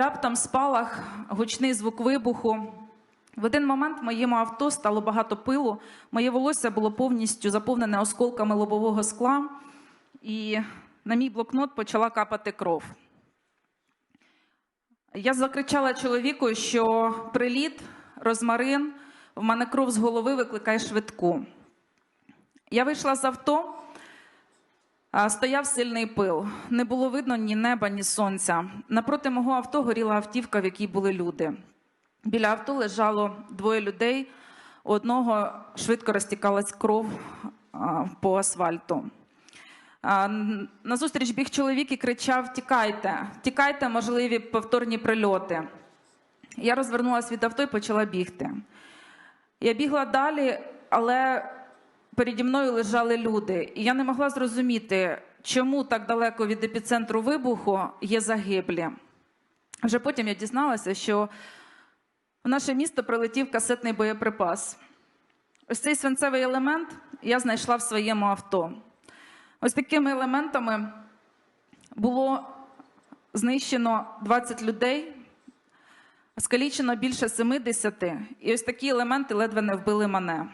Раптом спалах, гучний звук вибуху. В один момент в моєму авто стало багато пилу. Моє волосся було повністю заповнене осколками лобового скла, і на мій блокнот почала капати кров. Я закричала чоловіку, що приліт, розмарин, в мене кров з голови викликає швидку. Я вийшла з авто, стояв сильний пил. Не було видно ні неба, ні сонця. Напроти мого авто горіла автівка, в якій були люди. Біля авто лежало двоє людей. У одного швидко розтікалась кров по асфальту. Назустріч біг чоловік і кричав: Тікайте, тікайте, можливі повторні прильоти. Я розвернулася від авто і почала бігти. Я бігла далі, але переді мною лежали люди. І я не могла зрозуміти, чому так далеко від епіцентру вибуху є загиблі. Вже потім я дізналася, що в наше місто прилетів касетний боєприпас. Ось цей свинцевий елемент я знайшла в своєму авто. Ось такими елементами було знищено 20 людей, скалічено більше 70, і ось такі елементи ледве не вбили мене.